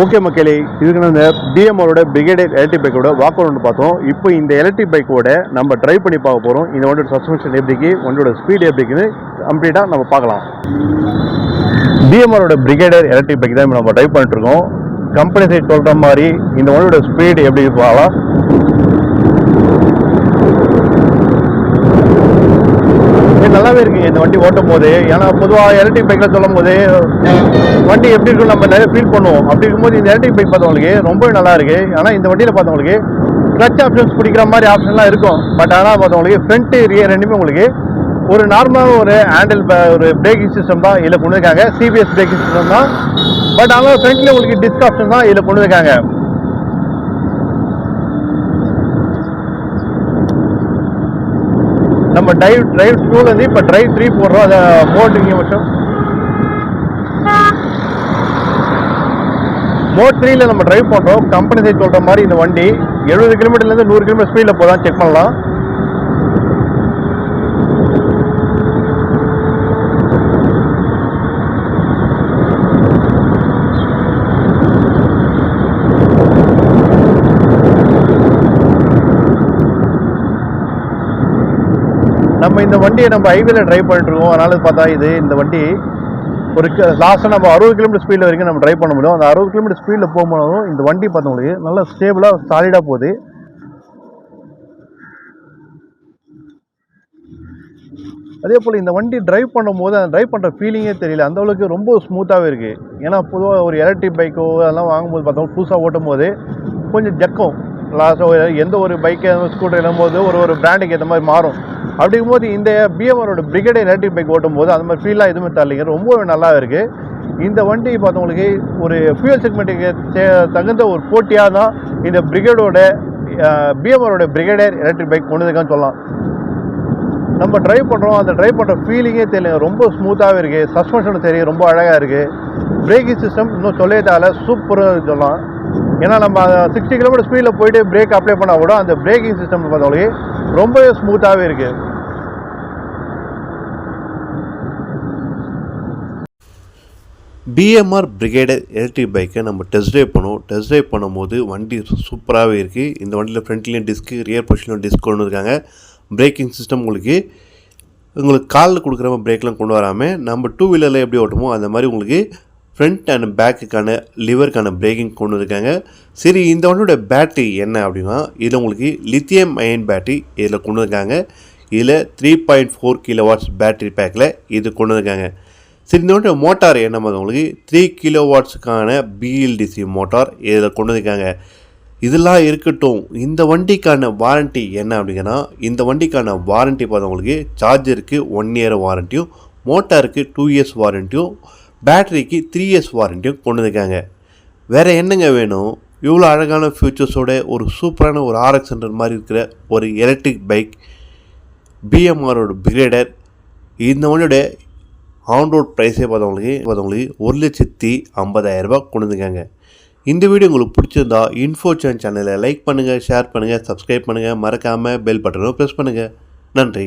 Okay மக்களே இதுக்கு நம்ம பிஎம்ஆரோட பிரிகேடியர் எலக்ட்ரிக் பைக்கோட வாக் ஒன்று பார்த்தோம். இப்போ இந்த எலக்ட்ரிக் பைக்கோட நம்ம ட்ரைவ் பண்ணி பார்க்க போகிறோம் இந்த வண்டியோட சஸ்பென்ஷன் எப்படிக்கு வண்டியோட ஸ்பீடு எப்படிக்குன்னு கம்ப்ளீட்டாக நம்ம பார்க்கலாம். பிஎம்ஆரோட பிரிகேடியர் எலக்ட்ரிக் பைக் தான் நம்ம ட்ரைவ் பண்ணிட்டுருக்கோம் கம்பெனி சைட் சொல்கிற மாதிரி இந்த வண்டியோட ஸ்பீடு எப்படி பார்க்கலாம் இது நல்லாவே இருக்குங்க இந்த வண்டி ஓட்டும் போது ஏன்னா பொதுவாக எலக்ட்ரிக் பைக்கில் சொல்லும் போது வண்டி எப்படி இருக்கும் நம்ம நிறைய ஃபீல் பண்ணுவோம். அப்படி இருக்கும்போது இந்த எலக்ட்ரிக் பைக் பார்த்தவங்களுக்கு ரொம்ப நல்லா இருக்கு. ஆனால் இந்த வண்டியில் பார்த்தவங்களுக்கு கிளச் ஆப்ஷன்ஸ் பிடிக்கிற மாதிரி ஆப்ஷன்லாம் இருக்கும். பட் ஆனால் பார்த்தவங்களுக்கு ஃப்ரண்ட்டு ரியர் ரெண்டுமே உங்களுக்கு ஒரு நார்மலாக ஒரு ஹேண்டில் ஒரு பிரேக்கிங் சிஸ்டம் தான் இதில் கொண்டு இருக்காங்க சிபிஎஸ் பிரேக்கிங் சிஸ்டம் தான். பட் ஆனால் ஃப்ரண்ட்டில் உங்களுக்கு டிஸ்க் ஆப்ஷன் தான் இதில் கொண்டு இருக்காங்க நம்ம டிரைவ் டிரைவ் டூலேருந்து இப்போ டிரைவ் த்ரீ போடுறோம். அதை போட்டுங்க மட்டும். மோட் த்ரீல நம்ம டிரைவ் பண்ணுறோம் கம்பெனி சைட் சொல்கிற மாதிரி இந்த வண்டி எழுபது கிலோமீட்டர்லேருந்து நூறு கிலோமீட்டர் ஸ்பீடில் போதான் செக் பண்ணலாம். நம்ம இந்த வண்டியை நம்ம ஹைவேல டிரைவ் பண்ணிட்டு இருக்கோம் அதனால பார்த்தா இது இந்த வண்டி ஒரு லாஸ்ட்டாக நம்ம அறுபது கிலோமீட்டர் ஸ்பீடில் வரைக்கும் நம்ம ட்ரைவ் பண்ண முடியும். அந்த அறுபது கிலோமீட்டர் ஸ்பீடில் போகும்போதும் இந்த வண்டி பார்த்தவங்களுக்கு நல்லா ஸ்டேபிளாக சாலிடாக போகுது. அதே போல் இந்த வண்டி ட்ரைவ் பண்ணும்போது அந்த ட்ரைவ் பண்ணுற ஃபீலிங்கே தெரியல. அந்த அளவுக்கு ரொம்ப ஸ்மூத்தாகவே இருக்குது ஏன்னா பொதுவாக ஒரு எலக்ட்ரிக் பைக்கோ அதெல்லாம் வாங்கும்போது பார்த்தோம் புதுசாக ஓட்டும் போது கொஞ்சம் ஜக்கம். லாஸ்ட்டாக எந்த ஒரு பைக்கு ஸ்கூட்டர் எழும்போது ஒரு ஒரு பிராண்டுக்கு ஏற்ற மாதிரி மாறும். அப்படிங்கும்போது இந்த பிஎம்ஆரோட பிரிகேட் எலக்ட்ரிக் பைக் ஓட்டும்போது அந்த மாதிரி ஃபீலாக எதுவுமே தரலைங்க. ரொம்பவே நல்லா இருக்குது இந்த வண்டி பார்த்தவங்களுக்கு ஒரு ஃபியூல் செக்மெண்ட்டுக்கு தகுந்த ஒரு போட்டியாக தான் இந்த பிரிகேடோட பிஎம்ஆரோட பிரிகேடர் எலக்ட்ரிக் பைக் கொண்டு இருக்கான்னு சொல்லலாம். நம்ம டிரைவ் பண்ணுறோம் அந்த டிரைவ் பண்ணுற ஃபீலிங்கே தெரியல ரொம்ப ஸ்மூத்தாகவே இருக்குது சஸ்பென்ஷனும் சரி ரொம்ப அழகாக இருக்குது பிரேக்கிங் சிஸ்டம் இன்னும் சொல்லவே சூப்பராக சொல்லலாம். ஏன்னா நம்ம சிக்ஸ்டி கிலோமீட்டர் ஸ்பீடில் போயிட்டு பிரேக் அப்ளை பண்ணால் கூட அந்த பிரேக்கிங் சிஸ்டம் பார்த்தவங்களுக்கு ரொம்பவே ஸ்மூத்தாகவே இருக்குது பிஎம்ஆர் பிரிகேடர் எலக்ட்ரிக் பைக்கை நம்ம டெஸ்ட் ட்ரைவ் பண்ணோம். டெஸ்ட் ட்ரைவ் பண்ணும்போது வண்டி சூப்பராகவே இருக்குது இந்த வண்டியில் ஃப்ரண்ட்லேயும் டிஸ்க்கு ரியர் பொசிஷன்லையும் டிஸ்க் கொண்டு வந்திருக்காங்க. பிரேக்கிங் சிஸ்டம் உங்களுக்கு உங்களுக்கு காலில் கொடுக்குற மாதிரி பிரேக்லாம் கொண்டு வராமல் நம்ம டூ வீலரில் எப்படி ஓட்டுமோ அந்த மாதிரி உங்களுக்கு ஃப்ரண்ட் அண்ட் பேக்குக்கான லிவருக்கான பிரேக்கிங் கொண்டு வந்திருக்காங்க. சரி இந்த வண்டியோட பேட்டரி என்ன அப்படின்னா இதில் உங்களுக்கு லித்தியம் அயன் பேட்டரி இதில் கொண்டு வந்திருக்காங்க. இதில் three point four kilowatts battery பேக்கில் இது கொண்டு வந்திருக்காங்க. சரி இந்த வண்டியோட மோட்டார் என்ன மாதிரி? உங்களுக்கு த்ரீ கிலோ வாட்ஸுக்கான பிஎல்டிசி மோட்டார் இதில் கொண்டு வந்திருக்காங்க. இதெல்லாம் இருக்கட்டும் இந்த வண்டிக்கான வாரண்ட்டி என்ன அப்படிங்கன்னா இந்த வண்டிக்கான வாரண்ட்டி பார்த்தவங்களுக்கு சார்ஜருக்கு ஒன் இயர் வாரண்ட்டியும் மோட்டாருக்கு டூ இயர்ஸ் வாரண்ட்டியும் பேட்டரிக்கு த்ரீ இயர்ஸ் வாரண்ட்டியும் கொண்டு வந்திருக்காங்க வேறு என்னங்க வேணும்? இவ்வளோ அழகான ஃபியூச்சர்ஸோட ஒரு சூப்பரான ஒரு ஆர்எக்ஸ் ஹண்ட்ரட் மாதிரி இருக்கிற ஒரு எலக்ட்ரிக் பைக் பிஎம்ஆரோட பிரேடர் இந்த வண்டியோட ஆன் ரோட் ப்ரைஸே பார்த்தவங்களுக்கு பார்த்தவங்களுக்கு ஒரு லட்சத்தி ஐம்பதாயிரரூபா கொண்டு வந்துருக்காங்க இந்த வீடியோ உங்களுக்கு பிடிச்சிருந்தா இன்ஃபோ சேனல் சேனலை லைக் பண்ணுங்கள் ஷேர் பண்ணுங்கள் சப்ஸ்கிரைப் பண்ணுங்கள் மறக்காமல் பெல் பட்டனும் ப்ரெஸ் பண்ணுங்கள் நன்றி.